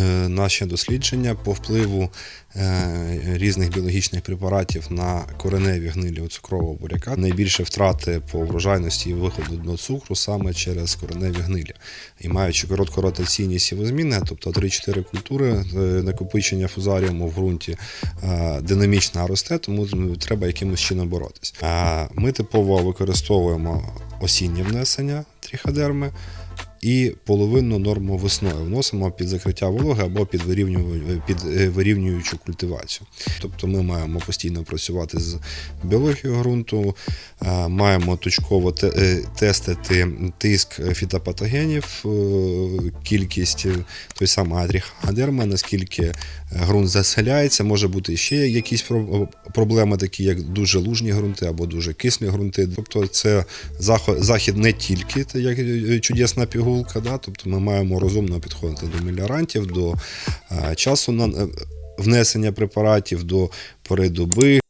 е, наші дослідження по впливу е, різних біологічних препаратів на кореневі гнилі у цукрового буряка. Найбільше втрати по врожайності і виходу до цукру саме через кореневі гнилі. І маючи коротку ротаційні сівозміни, тобто 3-4 культури, е, накопичення фузаріуму в ґрунті динамічно росте, тому треба якимось чином боротись. А Ми типово використовуємо осіннє внесення тріходерми і половинну норму весною вносимо під закриття вологи або під, вирівнюю- під е, вирівнюючу культивацію. Тобто ми маємо постійно працювати з біологією ґрунту, е, маємо точково е, тестити тиск фітопатогенів, е, кількість е, той самий адріхадерма, наскільки е, ґрунт заселяється, може бути ще якісь проблеми, такі як дуже лужні ґрунти або дуже кислі ґрунти. Тобто це захід не тільки як е, чудесна пігулка, да? тобто ми маємо розумно підходити до меліорантів, до е, часу на е, внесення препаратів, до пори доби.